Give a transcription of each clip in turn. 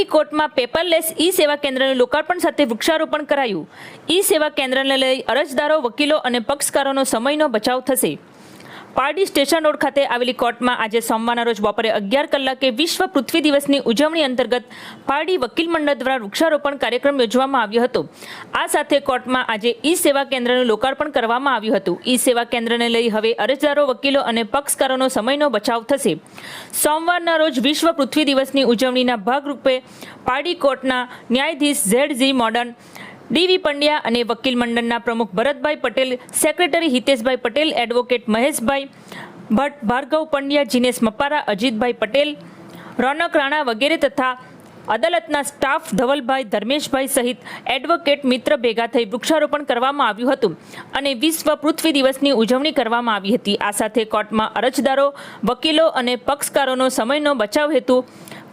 કોર્ટમાં પેપરલેસ ઈ સેવા કેન્દ્રનું લોકાર્પણ સાથે વૃક્ષારોપણ કરાયું. ઈ સેવા કેન્દ્રને લઈ અરજદારો, વકીલો અને પક્ષકારોનો સમયનો બચાવ થશે. પારડી સ્ટેશન રોડ ખાતે આવેલી કોર્ટમાં આજે સોમવારના રોજ બપોરે અગિયાર કલાકે વિશ્વ પૃથ્વી દિવસની ઉજવણી અંતર્ગત પારડી વકીલ મંડળ દ્વારા વૃક્ષારોપણ કાર્યક્રમ યોજવામાં આવ્યો હતો. આ સાથે કોર્ટમાં આજે ઈ સેવા કેન્દ્રનું લોકાર્પણ કરવામાં આવ્યું હતું. ઈ સેવા કેન્દ્રને લઈ હવે અરજદારો, વકીલો અને પક્ષકારોનો સમયનો બચાવ થશે. સોમવારના રોજ વિશ્વ પૃથ્વી દિવસની ઉજવણીના ભાગરૂપે પારડી કોર્ટના ન્યાયાધીશ ઝેડ ઝી મોડર્ન ડીવી પંડ્યા અને વકીલ મંડળના પ્રમુખ ભરતભાઈ પટેલ, સેક્રેટરી હિતેશભાઈ પટેલ, એડવોકેટ મહેશભાઈ ભટ્ટ, ભાર્ગવ પંડ્યા, જીનેશ મપારા, અજીતભાઈ પટેલ, રોનક રાણા વગેરે તથા અદાલતના સ્ટાફ ધવલભાઈ ધર્મેશભાઈ સહિત એડવોકેટ મિત્ર ભેગા થઈ વૃક્ષારોપણ કરવામાં આવ્યું હતું અને વિશ્વ પૃથ્વી દિવસની ઉજવણી કરવામાં આવી હતી. આ સાથે કોર્ટમાં અરજદારો, વકીલો અને પક્ષકારોનો સમયનો બચાવ હેતુ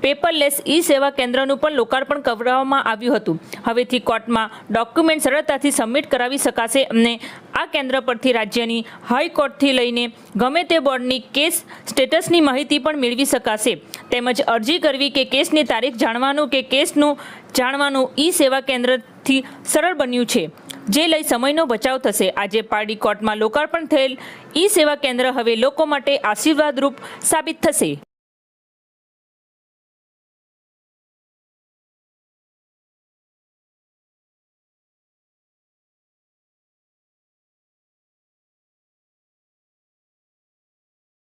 પેપરલેસ ઈ સેવા કેન્દ્રનું પણ લોકાર્પણ કરવામાં આવ્યું હતું. હવેથી કોર્ટમાં ડોક્યુમેન્ટ સરળતાથી સબમિટ કરાવી શકાશે અને આ કેન્દ્ર પરથી રાજ્યની હાઈકોર્ટથી લઈને ગમે તે બોર્ડની કેસ સ્ટેટસની માહિતી પણ મેળવી શકાશે. તેમજ અરજી કરવી કે કેસની તારીખ જાણવાનું કે કેસનું જાણવાનું ઈ સેવા કેન્દ્રથી સરળ બન્યું છે. જે લઈ સમયનો બચાવ થશે. આજે પારડી કોર્ટમાં લોકાર્પણ થયેલ ઈ સેવા કેન્દ્ર હવે લોકો માટે આશીર્વાદરૂપ સાબિત થશે.